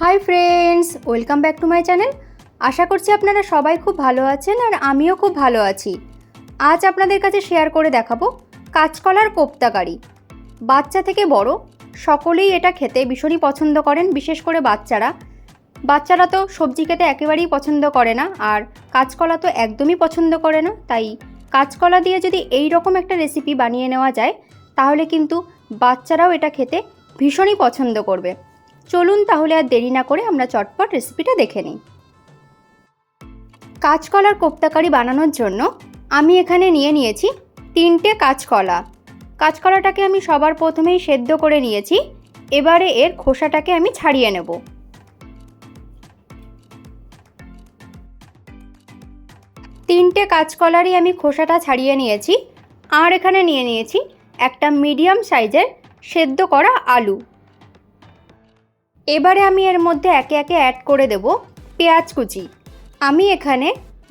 Hi friends welcome back to my channel আশা করছি আপনারা সবাই খুব ভালো আছেন আর আমিও খুব ভালো আছি। আজ আপনাদের কাছে শেয়ার করে দেখাবো কাঁচকলার কোপ্তাকারি। বাচ্চা থেকে বড়, সকলেই এটা খেতে ভীষণই পছন্দ করেন, বিশেষ করে বাচ্চারা। বাচ্চারা তো সবজি খেতে একেবারেই পছন্দ করে না আর কাঁচকলা তো একদমই পছন্দ করে না। তাই কাঁচকলা দিয়ে যদি এই রকম একটা রেসিপি বানিয়ে নেওয়া যায়, তাহলে কিন্তু বাচ্চারাও এটা খেতে ভীষণই পছন্দ করবে। চলুন তাহলে আর দেরি না করে আমরা চটপট রেসিপিটা দেখে নিই। কাঁচকলার কোপ্তাকারি বানানোর জন্য আমি এখানে নিয়ে নিয়েছি তিনটে কাঁচকলা। কাঁচকলাটাকে আমি সবার প্রথমেই সেদ্ধ করে নিয়েছি, এবারে এর খোসাটাকে আমি ছাড়িয়ে নেব। তিনটে কাঁচকলারই আমি খোসাটা ছাড়িয়ে নিয়েছি, আর এখানে নিয়ে নিয়েছি একটা মিডিয়াম সাইজের সেদ্ধ করা আলু। এবারে আমি এর মধ্যে একে একে অ্যাড করে দেব পেঁয়াজ কুচি। আমি এখানে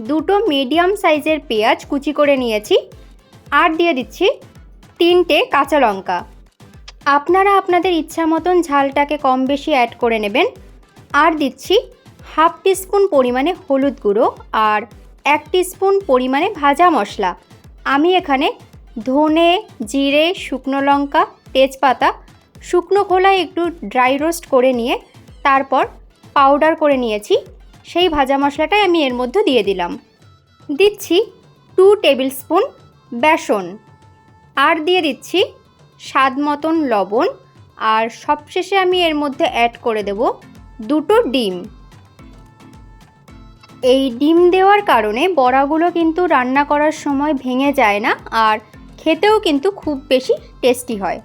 দুটো মিডিয়াম সাইজের পেঁয়াজ কুচি করে নিয়েছি আর দিয়ে দিচ্ছি তিনটে কাঁচা লঙ্কা। আপনারা আপনাদের ইচ্ছা মতন ঝালটাকে কম বেশি অ্যাড করে নেবেন। আর দিচ্ছি হাফ টিস্পুন পরিমাণে হলুদ গুঁড়ো আর এক টিস্পুন পরিমাণে ভাজা মশলা। আমি এখানে ধনে, জিরে, শুকনো লঙ্কা, তেজপাতা শুকনো খোলায় একটু ড্রাই রোস্ট করে নিয়ে তারপর পাউডার করে নিয়েছি। সেই ভাজা মশলাটাই আমি এর মধ্যে দিয়ে দিলাম। দিচ্ছি টু টেবিল স্পুন বেসন। আর দিয়ে দিচ্ছি স্বাদ মতন লবণ। আর সবশেষে আমি এর মধ্যে অ্যাড করে দেব দুটো ডিম। এই ডিম দেওয়ার কারণে বড়াগুলো কিন্তু রান্না করার সময় ভেঙে যায় না। আর খেতেও কিন্তু খুব বেশি টেস্টি হয়।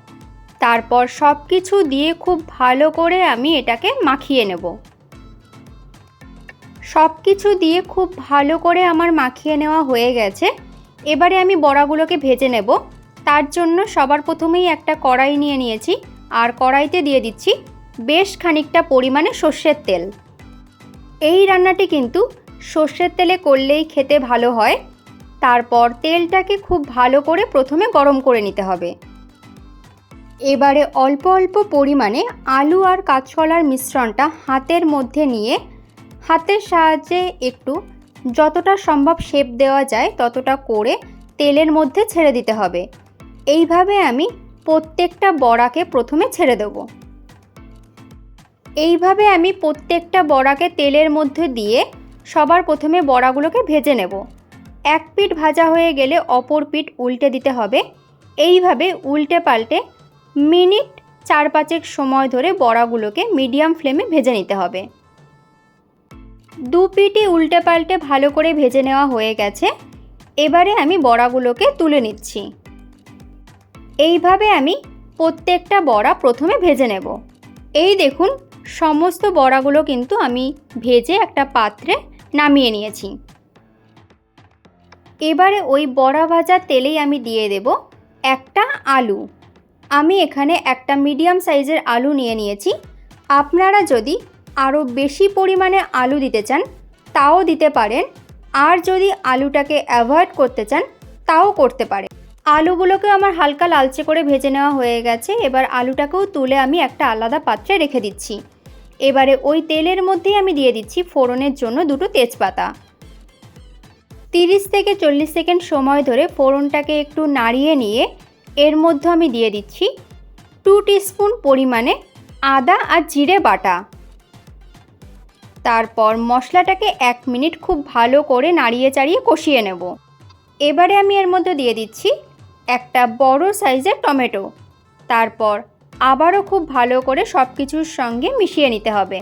তারপর সব কিছু দিয়ে খুব ভালো করে আমি এটাকে মাখিয়ে নেব। সব কিছু দিয়ে খুব ভালো করে আমার মাখিয়ে নেওয়া হয়ে গেছে। এবারে আমি বড়াগুলোকে ভেজে নেব। তার জন্য সবার প্রথমেই একটা কড়াই নিয়ে নিয়েছি। আর কড়াইতে দিয়ে দিচ্ছি বেশ খানিকটা পরিমাণে সর্ষের তেল। এই রান্নাটি কিন্তু সর্ষের তেলে করলেই খেতে ভালো হয়। তারপর তেলটাকে খুব ভালো করে প্রথমে গরম করে নিতে হবে। এবারে অল্প অল্প পরিমাণে আলু আর কাঁচকলার মিশ্রণটা হাতের মধ্যে নিয়ে হাতের সাহায্যে একটু যতটা সম্ভব শেপ দেওয়া যায় ততটা করে তেলের মধ্যে ছেড়ে দিতে হবে। এইভাবে আমি প্রত্যেকটা বড়াকে প্রথমে ছেড়ে দেব। এইভাবে আমি প্রত্যেকটা বড়াকে তেলের মধ্যে দিয়ে সবার প্রথমে বড়াগুলোকে ভেজে নেব। এক পিঠ ভাজা হয়ে গেলে অপর পিঠ উল্টে দিতে হবে। এইভাবে উল্টে পাল্টে মিনিট চার পাঁচেক সময় ধরে বড়াগুলোকে মিডিয়াম ফ্লেমে ভেজে নিতে হবে। দু পিটি উল্টে পাল্টে ভালো করে ভেজে নেওয়া হয়ে গেছে। এবারে আমি বড়াগুলোকে তুলে নিচ্ছি। এইভাবে আমি প্রত্যেকটা বড়া প্রথমে ভেজে নেব। এই দেখুন, সমস্ত বড়াগুলো কিন্তু আমি ভেজে একটা পাত্রে নামিয়ে নিয়েছি। এবারে ওই বড়া ভাজা তেলেই আমি দিয়ে দেব একটা আলু। আমি এখানে একটা মিডিয়াম সাইজের আলু নিয়ে নিয়েছি। আপনারা যদি আরও বেশি পরিমাণে আলু দিতে চান, তাও দিতে পারেন। আর যদি আলুটাকে অ্যাভয়েড করতে চান, তাও করতে পারেন। আলুগুলোকে আমার হালকা লালচে করে ভেজে নেওয়া হয়ে গেছে। এবার আলুটাকেও তুলে আমি একটা আলাদা পাত্রে রেখে দিচ্ছি। এবারে ওই তেলের মধ্যেই আমি দিয়ে দিচ্ছি ফোড়নের জন্য দুটো তেজপাতা। তিরিশ থেকে চল্লিশ সেকেন্ড সময় ধরে ফোড়নটাকে একটু নাড়িয়ে নিয়ে এর মধ্যে আমি দিয়ে দিচ্ছি টু টিস্পুন পরিমাণে আদা আর জিরে বাটা। তারপর মশলাটাকে এক মিনিট খুব ভালো করে নাড়িয়ে চাড়িয়ে কষিয়ে নেব। এবারে আমি এর মধ্যে দিয়ে দিচ্ছি একটা বড় সাইজের টমেটো। তারপর আবারও খুব ভালো করে সব কিছুর সঙ্গে মিশিয়ে নিতে হবে।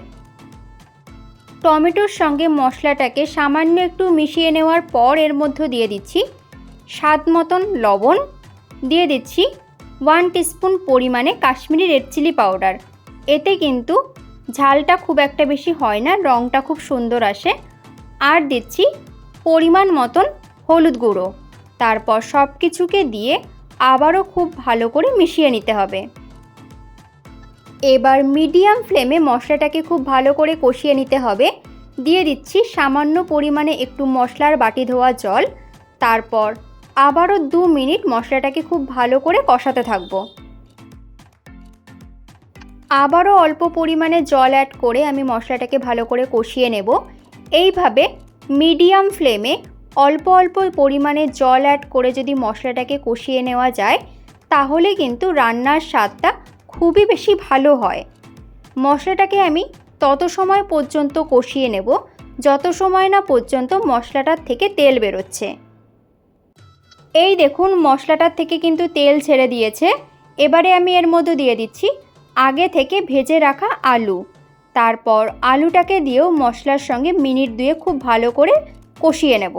টমেটোর সঙ্গে মশলাটাকে সামান্য একটু মিশিয়ে নেওয়ার পর এর মধ্যে দিয়ে দিচ্ছি স্বাদ মতন লবণ দিয়ে দিচ্ছি ওয়ান টিস্পুন পরিমাণে কাশ্মীরি রেড চিলি পাউডার এতে কিন্তু ঝালটা খুব একটা বেশি হয় না রঙটা খুব সুন্দর আসে। আর দিচ্ছি পরিমাণ মতন হলুদ গুঁড়ো। তারপর সব কিছুকে দিয়ে আবারও খুব ভালো করে মিশিয়ে নিতে হবে। এবার মিডিয়াম ফ্লেমে মশলাটাকে খুব ভালো করে কষিয়ে নিতে হবে। দিয়ে দিচ্ছি সামান্য পরিমাণে একটু মশলার বাটি ধোয়া জল। তারপর আবারও দু মিনিট মশলাটাকে খুব ভালো করে কষাতে থাকব। আবারও অল্প পরিমাণে জল অ্যাড করে আমি মশলাটাকে ভালো করে কষিয়ে নেব। এইভাবে মিডিয়াম ফ্লেমে অল্প অল্প পরিমাণে জল অ্যাড করে যদি মশলাটাকে কষিয়ে নেওয়া যায়, তাহলে কিন্তু রান্নার স্বাদটা খুবই বেশি ভালো হয়। মশলাটাকে আমি তত সময় পর্যন্ত কষিয়ে নেব, যত সময় না পর্যন্ত মশলাটার থেকে তেল বেরোচ্ছে। এই দেখুন, মশলাটার থেকে কিন্তু তেল ছেড়ে দিয়েছে। এবারে আমি এর মধ্যে দিয়ে দিচ্ছি আগে থেকে ভেজে রাখা আলু। তারপর আলুটাকে দিয়েও মশলার সঙ্গে মিনিট দুয়ে খুব ভালো করে কষিয়ে নেব।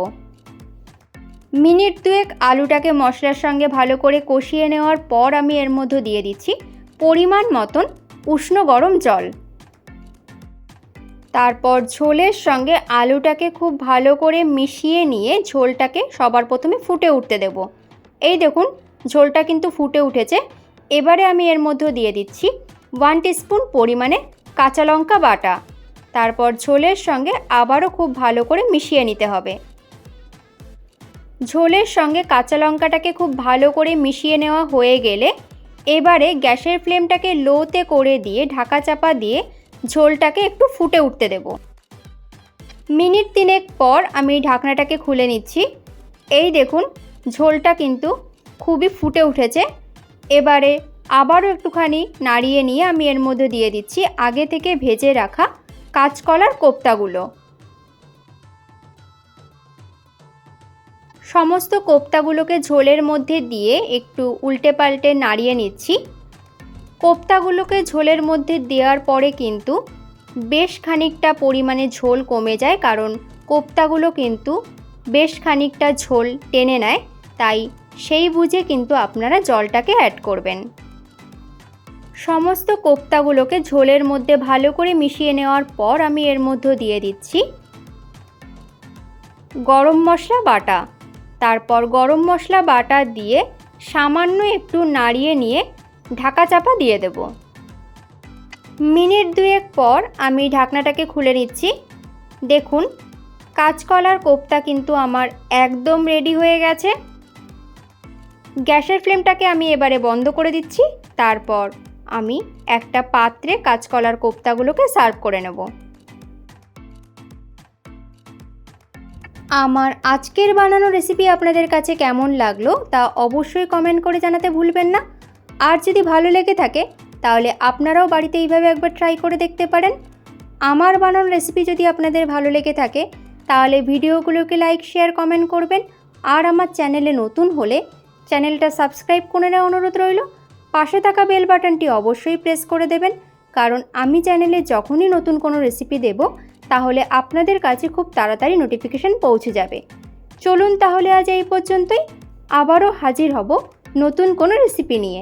মিনিট দুয়েক আলুটাকে মশলার সঙ্গে ভালো করে কষিয়ে নেওয়ার পর আমি এর মধ্যে দিয়ে দিচ্ছি পরিমাণ মতন উষ্ণ গরম জল। তারপর ঝোলের সঙ্গে আলুটাকে খুব ভালো করে মিশিয়ে নিয়ে ঝোলটাকে সবার প্রথমে ফুটে উঠতে দেব। এই দেখুন, ঝোলটা কিন্তু ফুটে উঠেছে। এবারে আমি এর মধ্যে দিয়ে দিচ্ছি ওয়ান টিস্পুন পরিমাণে কাঁচা লঙ্কা বাটা। তারপর ঝোলের সঙ্গে আবারও খুব ভালো করে মিশিয়ে নিতে হবে। ঝোলের সঙ্গে কাঁচা লঙ্কাটাকে খুব ভালো করে মিশিয়ে নেওয়া হয়ে গেলে এবারে গ্যাসের ফ্লেমটাকে লোতে করে দিয়ে ঢাকা চাপা দিয়ে ঝোলটাকে একটু ফুটে উঠতে দেব। মিনিট তিনেক পর আমি ঢাকনাটাকে খুলে নিচ্ছি। এই দেখুন, ঝোলটা কিন্তু খুবই ফুটে উঠেছে। এবারে আবারও একটুখানি নাড়িয়ে নিয়ে আমি এর মধ্যে দিয়ে দিচ্ছি আগে থেকে ভেজে রাখা কাঁচকলার কোপ্তাগুলো। সমস্ত কোপ্তাগুলোকে ঝোলের মধ্যে দিয়ে একটু উল্টে পাল্টে নাড়িয়ে নিচ্ছি। কোপ্তাগুলোকে ঝোলের মধ্যে দেওয়ার পরে কিন্তু বেশ খানিকটা পরিমাণে ঝোল কমে যায়, কারণ কোপ্তাগুলো কিন্তু বেশ খানিকটা ঝোল টেনে নেয়, তাই সেই বুঝে কিন্তু আপনারা জলটাকে অ্যাড করবেন। সমস্ত কোপ্তাগুলোকে ঝোলের মধ্যে ভালো করে মিশিয়ে নেওয়ার পর আমি এর মধ্যে দিয়ে দিচ্ছি গরম মশলা বাটা। তারপর গরম মশলা বাটা দিয়ে সামান্য একটু নাড়িয়ে নিয়ে ঢাকা চাপা দিয়ে দেব। মিনিট দুয়েক পর আমি ঢাকনাটাকে খুলে নিচ্ছি। দেখুন, কাঁচকলার কোপ্তা কিন্তু আমার একদম রেডি হয়ে গেছে। গ্যাসের ফ্লেমটাকে আমি এবারে বন্ধ করে দিচ্ছি। তারপর আমি একটা পাত্রে কাঁচকলার কোপ্তাগুলোকে সার্ভ করে নেব। আমার আজকের বানানো রেসিপি আপনাদের কাছে কেমন লাগল তা অবশ্যই কমেন্ট করে জানাতে ভুলবেন না। আর যদি ভালো লেগে থাকে, তাহলে আপনারাও বাড়িতে এইভাবে একবার ট্রাই করে দেখতে পারেন। আমার বানানো রেসিপি যদি আপনাদের ভালো লেগে থাকে, তাহলে ভিডিওগুলোকে লাইক শেয়ার কমেন্ট করবেন। আর আমার চ্যানেলে নতুন হলে চ্যানেলটা সাবস্ক্রাইব করে নেওয়া অনুরোধ রইল। পাশে থাকা বেল বাটনটি অবশ্যই প্রেস করে দেবেন। কারণ আমি চ্যানেলে যখনই নতুন কোনো রেসিপি দেব, তাহলে আপনাদের কাছে খুব তাড়াতাড়ি নোটিফিকেশান পৌঁছে যাবে। চলুন তাহলে আজ এই পর্যন্তই। আবারও হাজির হব নতুন কোনো রেসিপি নিয়ে।